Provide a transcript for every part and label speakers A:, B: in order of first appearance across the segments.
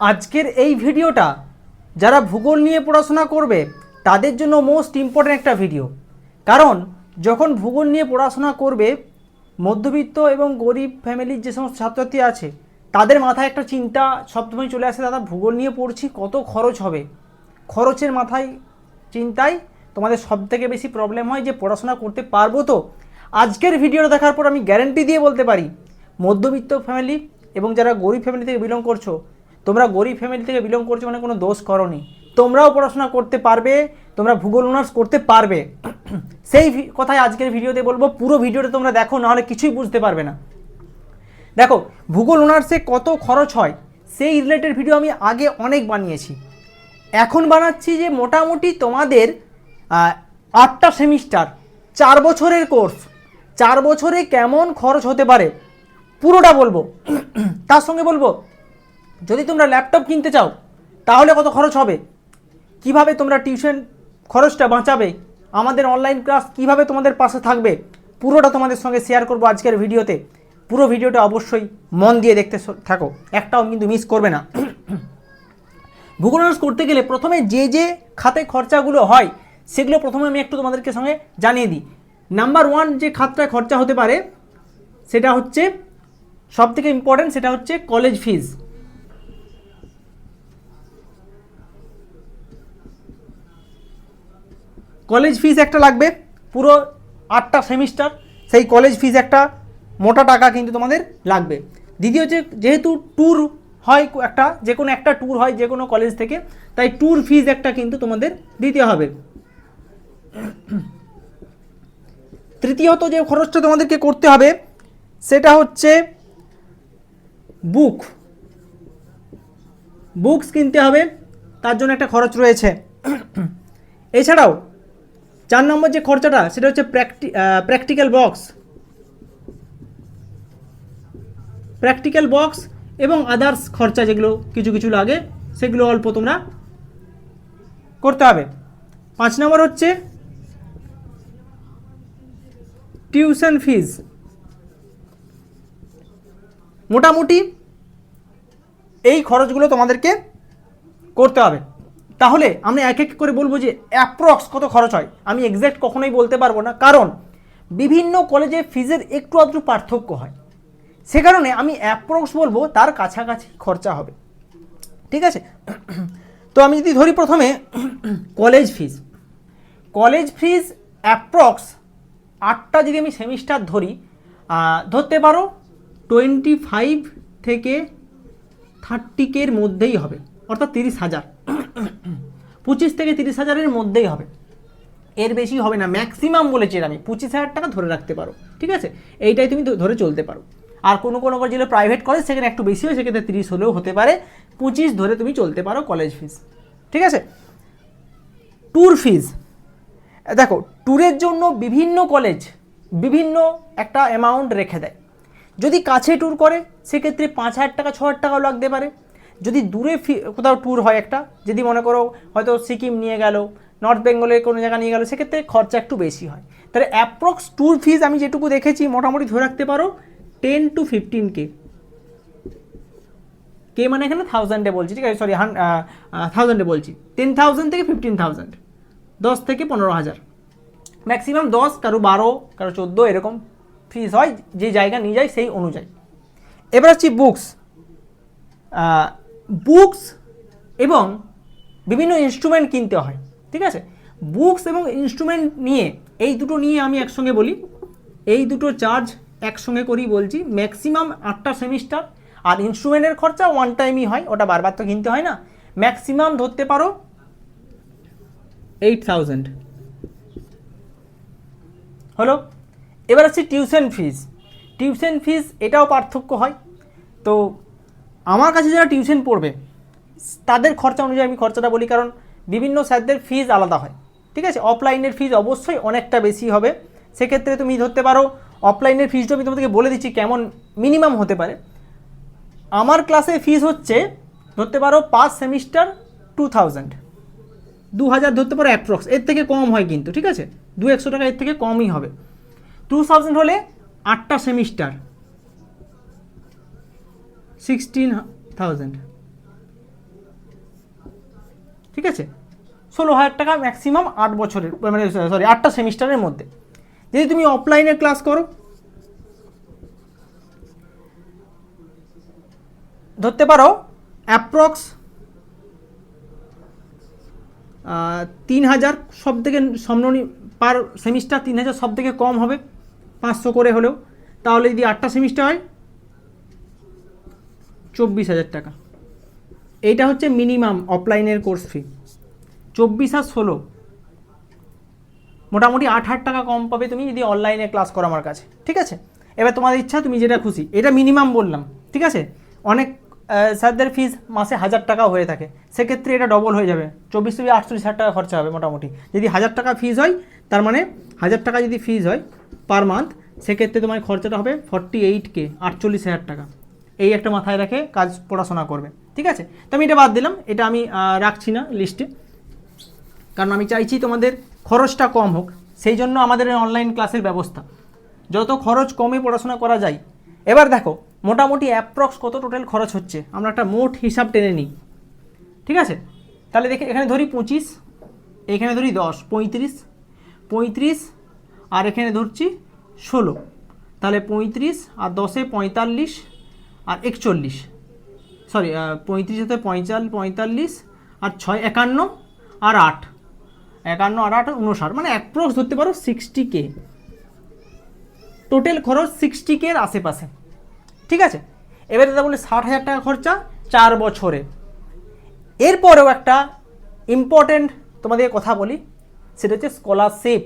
A: আজকের এই ভিডিওটা যারা ভূগোল নিয়ে পড়াশোনা করবে, তাদের জন্য মোস্ট ইম্পর্ট্যান্ট একটা ভিডিও কারণ, যখন ভূগোল নিয়ে পড়াশোনা করবে, মধ্যবিত্ত এবং গরিব ফ্যামিলির যে সমস্ত ছাত্রছাত্রী আছে, তাদের মাথায় একটা চিন্তা সবসময় চলে আসে, দাদা, ভূগোল নিয়ে পড়ছি, কত খরচ হবে? খরচের মাথায় চিন্তায় তোমাদের সব থেকে বেশি প্রবলেম হয় যে পড়াশোনা করতে পারব তো? আজকের ভিডিওটা দেখার পর আমি গ্যারেন্টি দিয়ে বলতে পারি, মধ্যবিত্ত ফ্যামিলি এবং যারা গরিব ফ্যামিলি থেকে বিলং করছ তোমরা গরিব ফ্যামিলি থেকে বিলং করছ মানে কোনো দোষ করনি। তোমরাও পড়াশোনা করতে পারবে, তোমরা ভূগোল অনার্স করতে পারবে। সেই কথাই আজকের ভিডিওতে বলব, পুরো ভিডিওটা তোমরা দেখো, নাহলে কিছুই বুঝতে পারবে না। দেখো, ভূগোল অনার্সে কত খরচ হয়, সেই রিলেটেড ভিডিও আমি আগে অনেক বানিয়েছি। এখন বানাচ্ছি যে মোটামুটি তোমাদের আটটা সেমিস্টার চার বছরের কোর্স চার বছরে কেমন খরচ হতে পারে, পুরোটা বলব। তার সঙ্গে বলব যদি তোমরা ল্যাপটপ কিনতে চাও, তাহলে কত খরচ হবে? কীভাবে তোমরা টিউশন খরচটা বাঁচাবে? আমাদের অনলাইন ক্লাস কীভাবে তোমাদের পাশে থাকবে? পুরোটা তোমাদের সঙ্গে শেয়ার করব আজকের ভিডিওতে। পুরো ভিডিওটা অবশ্যই মন দিয়ে দেখতে থাকো। একটাও কিন্তু মিস করবে না। ভূগোল অনার্স করতে গেলে প্রথমে যে যে খাতে খরচাগুলো হয়, সেগুলো প্রথমে আমি একটু তোমাদেরকে সঙ্গে জানিয়ে দিই। নাম্বার ওয়ান যে খাতটায় খরচা হতে পারে, সেটা হচ্ছে সব থেকে ইম্পর্ট্যান্ট সেটা হচ্ছে কলেজ ফিজ কলেজ ফিজ একটা লাগবে, পুরো আটটা সেমিস্টার, সেই কলেজ ফিজ একটা মোটা টাকা কিন্তু তোমাদের লাগবে। দ্বিতীয় হচ্ছে, যেহেতু ট্যুর হয় একটা, যে কোনো একটা ট্যুর হয় যে কোনো কলেজ থেকে, তাই ট্যুর ফিজ একটা কিন্তু তোমাদের দিতে হবে। তৃতীয়ত যে খরচটা তোমাদেরকে করতে হবে, সেটা হচ্ছে বুক বুকস কিনতে হবে, তার জন্য একটা খরচ রয়েছে। এছাড়াও চার নম্বর যে খরচাটা, সেটা হচ্ছে প্র্যাকটি প্র্যাকটিক্যাল বক্স প্র্যাকটিক্যাল বক্স এবং আদার্স খরচা যেগুলো, কিছু কিছু লাগে, সেগুলো অল্প তোমরা করতে হবে। পাঁচ নম্বর হচ্ছে টিউশন ফিজ মোটামুটি এই খরচগুলো তোমাদেরকে করতে হবে। তাহলে আমি এক এক করে বলব যে অ্যাপ্রক্স কত খরচ হয়? আমি এক্স্যাক্ট কখনোই বলতে পারব না। কারণ বিভিন্ন কলেজে ফিজের একটু আধটু পার্থক্য হয়। সে কারণে আমি অ্যাপ্রক্স বলব তার কাছাকাছি খরচা হবে। ঠিক আছে? তো আমি যদি ধরি প্রথমে college fees college fees approx আটটা যদি আমি সেমিস্টার ধরি ধরতে পারো টোয়েন্টি ফাইভ থেকে থার্টি কের মধ্যেই হবে। অর্থাৎ তিরিশ হাজার। পঁচিশ থেকে তিরিশ হাজারের মধ্যেই হবে। এর বেশি হবে না ম্যাক্সিমাম বলেছি এর আমি, পঁচিশ হাজার টাকা ধরে রাখতে পারো, ঠিক আছে? এইটাই তুমি ধরে চলতে পারো। আর কোনো কোনো যেগুলো প্রাইভেট কলেজ সেখানে একটু বেশি হয়, সেক্ষেত্রে তিরিশ হলেও হতে পারে। পঁচিশ ধরে তুমি চলতে পারো কলেজ ফিস ঠিক আছে? ট্যুর ফিজ দেখো ট্যুরের জন্য বিভিন্ন কলেজ বিভিন্ন একটা অ্যামাউন্ট রেখে দেয়। যদি কাছে ট্যুর করে, সেক্ষেত্রে পাঁচ হাজার টাকা, ছ হাজার টাকাও লাগতে পারে। যদি দূরে কোথাও ট্যুর হয় একটা, যদি মনে করো হয়তো সিকিম নিয়ে গেল নর্থ বেঙ্গলের কোনো জায়গা নিয়ে গেল, সেক্ষেত্রে খরচা একটু বেশি হয়। তাহলে অ্যাপ্রক্স ট্যুর ফিজ আমি যেটুকু দেখেছি মোটামুটি ধরে রাখতে পারো ten to fifteen K K মানে এখানে থাউজেন্ডে বলছি, ঠিক আছে? সরি হান থাউজেন্ডে বলছি। টেন থাউজেন্ড থেকে ফিফটিন থাউজেন্ড দশ থেকে পনেরো হাজার। ম্যাক্সিমাম দশ, কারও বারো, কারও চোদ্দ, এরকম ফিজ হয়, যে জায়গা নিয়ে যায়, সেই অনুযায়ী। এবার হচ্ছে বুকস বুকস এবং বিভিন্ন ইনস্ট্রুমেন্ট কিনতে হয়, ঠিক আছে? বুকস এবং ইনস্ট্রুমেন্ট নিয়ে, এই দুটো নিয়ে আমি একসঙ্গে বলি। এই দুটো চার্জ একসঙ্গে করি বলছি ম্যাক্সিমাম আটটা সেমিস্টার আর ইনস্ট্রুমেন্টের খরচা ওয়ান টাইমই হয়, ওটা বারবার তো কিনতে হয় না। ম্যাক্সিমাম ধরতে পারো এইট থাউজেন্ড হলো? এবার হচ্ছে টিউশন ফিস টিউশন ফিস এটাও পার্থক্য হয়। তো আমার কাছে যারা টিউশন পড়বে, তাদের খরচা অনুযায়ী আমি খরচাটা বলি, কারণ বিভিন্ন স্যারদের ফিজ আলাদা হয়। ঠিক আছে? অফলাইনের ফিজ অবশ্যই অনেকটা বেশি হবে। সেক্ষেত্রে তুমি ধরতে পারো অফলাইনের ফিজটা আমি তোমাদেরকে বলে দিচ্ছি, কেমন মিনিমাম হতে পারে। আমার ক্লাসে ফিজ হচ্ছে, ধরতে পারো পাঁচ সেমিস্টার টু থাউজেন্ড দু হাজার ধরতে পারো অ্যাপ্রক্স এর থেকে কম হয় কিন্তু, ঠিক আছে? দু একশো টাকা এর থেকে কমই হবে। টু থাউজেন্ড হলে আটটা সেমিস্টার সিক্সটিন থাউজেন্ড ঠিক আছে? ষোলো হাজার টাকা ম্যাক্সিমাম আট বছরের মানে সরি আটটা সেমিস্টারের মধ্যে। যদি তুমি অফলাইনে ক্লাস করো, ধরতে পারো অ্যাপ্রক্স তিন হাজার সব থেকে সম্মানী পার সেমিস্টার তিন হাজার সব থেকে কম হবে, পাঁচশো করে হলেও। তাহলে যদি আটটা সেমিস্টার হয় চব্বিশ হাজার টাকা। এইটা হচ্ছে মিনিমাম অফলাইনের কোর্স ফি চব্বিশ আর ষোলো। মোটামুটি আট হাজার টাকা কম পাবে তুমি যদি অনলাইনে ক্লাস করো আমার কাছে, ঠিক আছে? এবার তোমাদের ইচ্ছা, তুমি যেটা খুশি, এটা মিনিমাম বললাম, ঠিক আছে? অনেক স্যারদের ফিস মাসে হাজার টাকাও হয়ে থাকে। সেক্ষেত্রে এটা ডবল হয়ে যাবে। চব্বিশ থেকে আটচল্লিশ হাজার টাকা খরচা হবে মোটামুটি। যদি হাজার টাকা ফিস হয়, তার মানে হাজার টাকা যদি ফিস হয় পার মান্থ সেক্ষেত্রে তোমার খরচাটা হবে ফর্টি এইট কে আটচল্লিশ হাজার টাকা। এই একটা মাথায় রেখে কাজ পড়াশোনা করবে। ঠিক আছে? তো আমি এটা বাদ দিলাম। এটা আমি রাখছি না লিস্টে কারণ আমি চাইছি তোমাদের খরচটা কম হোক। সেই জন্য আমাদের অনলাইন ক্লাসের ব্যবস্থা। যত খরচ কমে পড়াশোনা করা যায়। এবার দেখো, মোটামুটি অ্যাপ্রক্স কত টোটাল খরচ হচ্ছে? আমরা একটা মোট হিসাব টেনে নিই। ঠিক আছে? তাহলে দেখে, এখানে ধরি পঁচিশ, এখানে ধরি দশ, পঁয়ত্রিশ পঁয়ত্রিশ, আর এখানে ধরছি ষোলো। তাহলে পঁয়ত্রিশ আর দশে পঁয়তাল্লিশ আর একচল্লিশ। সরি পঁয়ত্রিশ হতে পঁয়তাল পঁয়তাল্লিশ, আর ছয় একান্ন আর আট। একান্ন আর আট উনষাট মানে অ্যাপ্রক্স ধরতে পারো সিক্সটি কে টোটাল খরচ সিক্সটি কে এর আশেপাশে। ঠিক আছে? এবারে দাদা বলে ষাট হাজার টাকা খরচা চার বছরে। এরপরেও একটা ইম্পর্টেন্ট তোমাদের কথা বলি, সেটা হচ্ছে স্কলারশিপ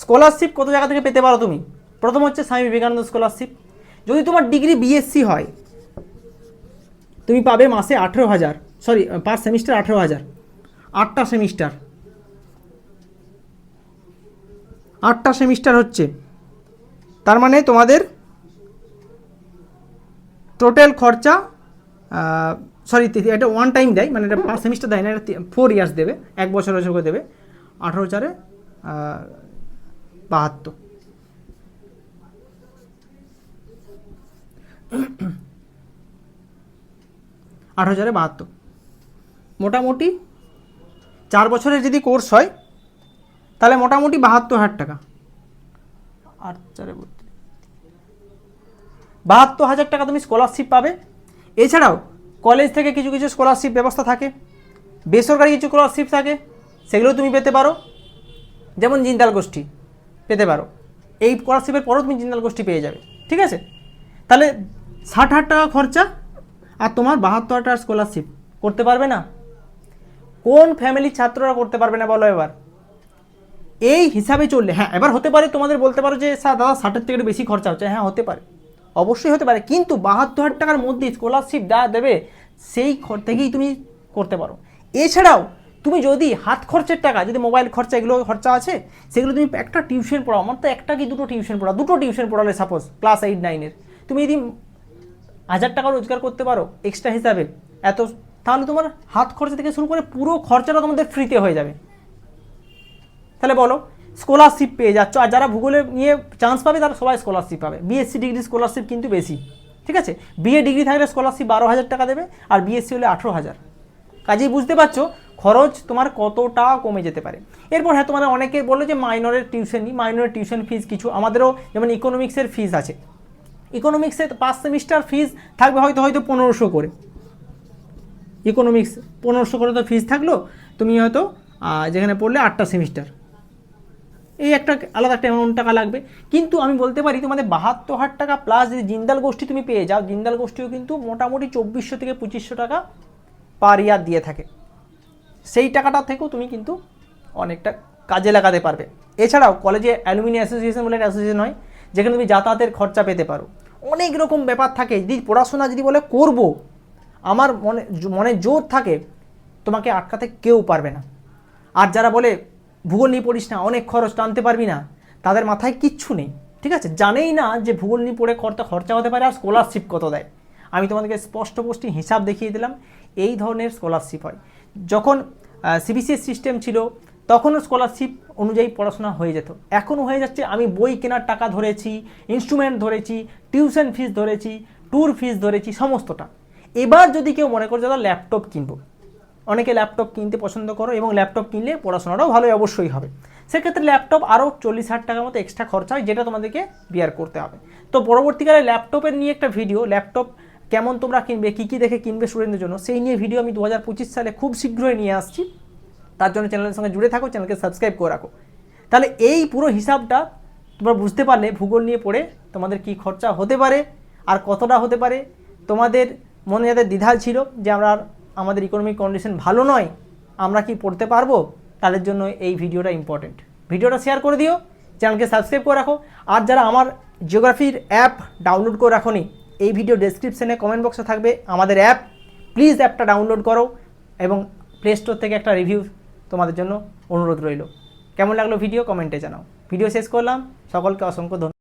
A: স্কলারশিপ কত জায়গা থেকে পেতে পারো তুমি? প্রথম হচ্ছে স্বামী বিবেকানন্দ স্কলারশিপ যদি তোমার ডিগ্রি বিএসসি হয়, তুমি পাবে মাসে আঠেরো হাজার সরি পার সেমিস্টার আঠেরো হাজার, আটটা সেমিস্টার আটটা সেমিস্টার হচ্ছে, তার মানে তোমাদের টোটাল খরচা সরি এটা ওয়ান টাইম দেয় মানে এটা পাঁচ সেমিস্টার দেয় না, এটা ফোর ইয়ার্স দেবে, এক বছর বছর করে দেবে, আঠেরো চারে বাহাত্তর। আট হাজারে বাহাত্তর। মোটামুটি চার বছরের যদি কোর্স হয়, তাহলে মোটামুটি বাহাত্তর হাজার টাকা। আট চারে। বাহাত্তর হাজার টাকা তুমি স্কলারশিপ পাবে। এছাড়াও কলেজ থেকে কিছু কিছু স্কলারশিপ ব্যবস্থা থাকে। বেসরকারি কিছু স্কলারশিপ থাকে, সেগুলো তুমি পেতে পারো। যেমন জিন্দাল গোষ্ঠী পেতে পারো। এই স্কলারশিপের পরও তুমি জিন্দাল গোষ্ঠী পেয়ে যাবে। ঠিক আছে? তাহলে ষাট হাজার টাকা খরচা আর তোমার বাহাত্তর হাজার টাকার স্কলারশিপ করতে পারবে না? কোন ফ্যামিলির ছাত্ররা করতে পারবে না বলো এবার? এই হিসাবে চললে হ্যাঁ এবার হতে পারে তোমাদের বলতে পারো যে, স্যার, দাদা, ষাটের থেকে বেশি খরচা হচ্ছে। হ্যাঁ হতে পারে। অবশ্যই হতে পারে। কিন্তু বাহাত্তর হাজার টাকার মধ্যে স্কলারশিপ যা দেবে, সেই থেকেই তুমি করতে পারো। এছাড়াও, তুমি যদি হাত খরচের টাকা, যদি মোবাইল খরচা, এগুলো খরচা আছে, সেগুলো তুমি একটা টিউশন পড়াও। আমার তো একটা কি দুটো টিউশন পড়াও? দুটো টিউশন পড়ালে সাপোজ ক্লাস এইট নাইনের তুমি যদি হাজার টাকা রোজগার করতে পারো এক্সট্রা হিসাবে। এত, তাহলে তোমার হাত খরচা থেকে শুরু করে পুরো খরচাটা তোমাদের ফ্রিতে হয়ে যাবে। তাহলে বলো স্কলারশিপ পেয়ে যাচ্ছ, আর যারা ভূগোলে নিয়ে চান্স পাবে, তারা সবাই স্কলারশিপ পাবে। বিএসসি ডিগ্রি স্কলারশিপ কিন্তু বেশি, ঠিক আছে? বিএ ডিগ্রি থাকলে স্কলারশিপ বারো হাজার টাকা দেবে, আর বিএসসি হলে আঠেরো হাজার। কাজেই বুঝতে পারছ, খরচ তোমার কতটা কমে যেতে পারে। এরপর হ্যাঁ তোমাদের অনেকে বলল যে মাইনরের টিউশন নিই মাইনরের টিউশন ফিজ কিছু, আমাদেরও যেমন ইকোনমিক্সের ফিজ আছে। ইকোনমিক্সে পাঁচ সেমিস্টার ফিজ থাকবে হয়তো হয়তো পনেরোশো করে। ইকোনমিক্স পনেরোশো করে তো ফিজ থাকল, তুমি হয়তো যেখানে পড়লে আটটা সেমিস্টার এই একটা আলাদা একটা অ্যামাউন্ট টাকা লাগবে। কিন্তু আমি বলতে পারি, তোমাদের বাহাত্তর হাজার টাকা প্লাস যদি জিন্দাল গোষ্ঠী তুমি পেয়ে যাও, জিন্দাল গোষ্ঠীও কিন্তু মোটামুটি চব্বিশশো থেকে পঁচিশশো টাকা পার ইয়ার দিয়ে থাকে। সেই টাকাটা থেকেও তুমি কিন্তু অনেকটা কাজে লাগাতে পারবে। এছাড়াও কলেজে অ্যালুমিনি অ্যাসোসিয়েশন বলে একটা অ্যাসোসিয়েশন হয় যেখানে তুমি যাতায়াতের খরচা পেতে পারো। অনেক রকম ব্যাপার থাকে। যদি পড়াশোনা যদি বলে করব, আমার মনে মনে জোর থাকে, তোমাকে আটকাতে কেউ পারবে না। আর যারা বলে, ভূগোল নিয়ে পড়িস না, অনেক খরচ, টানতে পারবি না, তাদের মাথায় কিচ্ছু নেই। ঠিক আছে? জানেই না যে ভূগোল নিয়ে পড়ে খরচা খরচা হতে পারে আর স্কলারশিপ কত দেয়। আমি তোমাদেরকে স্পষ্টপষ্টি হিসাব দেখিয়ে দিলাম। এই ধরনের স্কলারশিপ হয়। যখন সিবিসিএস সিস্টেম ছিল, তখনও স্কলারশিপ অনুযায়ী পড়াশোনা হয়ে যেত। এখনও হয়ে যাচ্ছে আমি বই কেনার টাকা ধরেছি ইনস্ট্রুমেন্ট ধরেছি টিউশন ফিস ধরেছি ট্যুর ফিস ধরেছি, সমস্তটা। এবার যদি কেউ মনে করে দাদা ল্যাপটপ কিনবো। অনেকে ল্যাপটপ কিনতে পছন্দ করো এবং ল্যাপটপ কিনলে পড়াশোনাটাও ভালোই অবশ্যই হবে। সেক্ষেত্রে ল্যাপটপ আরও চল্লিশ হাজার টাকার মতো এক্সট্রা খরচা হয়, যেটা তোমাদেরকে বিয়ার করতে হবে। তো পরবর্তীকালে ল্যাপটপের নিয়ে একটা ভিডিও ল্যাপটপ কেমন তোমরা কিনবে, কী কী দেখে কিনবে স্টুডেন্টদের জন্য, সেই নিয়ে ভিডিও আমি দু হাজার পঁচিশ সালে খুব শীঘ্রই নিয়ে আসছি। তার জন্য চ্যানেলের সঙ্গে জুড়ে থাকো, চ্যানেলকে সাবস্ক্রাইব করে রাখো। তাহলে এই পুরো হিসাবটা তোমরা বুঝতে পারলে ভূগোল নিয়ে পড়ে তোমাদের কি খরচা হতে পারে আর কতটা হতে পারে। তোমাদের মনে যাদের দ্বিধা ছিল যে আমরা আমাদের ইকোনমিক কন্ডিশন ভালো নয়, আমরা কি পড়তে পারব? তাদের জন্য এই ভিডিওটা ইম্পর্টেন্ট ভিডিওটা শেয়ার করে দিও, চ্যানেলকে সাবস্ক্রাইব করে রাখো। আর যারা আমার জিওগ্রাফির অ্যাপ ডাউনলোড করে রাখোনি, এই ভিডিও ডেসক্রিপশনে কমেন্ট বক্সে থাকবে আমাদের অ্যাপ প্লিজ অ্যাপটা ডাউনলোড করো এবং প্লে স্টোর থেকে একটা রিভিউ তোমাদের জন্য অনুরোধ রইল। কেমন লাগল ভিডিও? কমেন্টে জানাও। ভিডিও শেষ করলাম। সকলকে অসংখ্য ধন্যবাদ।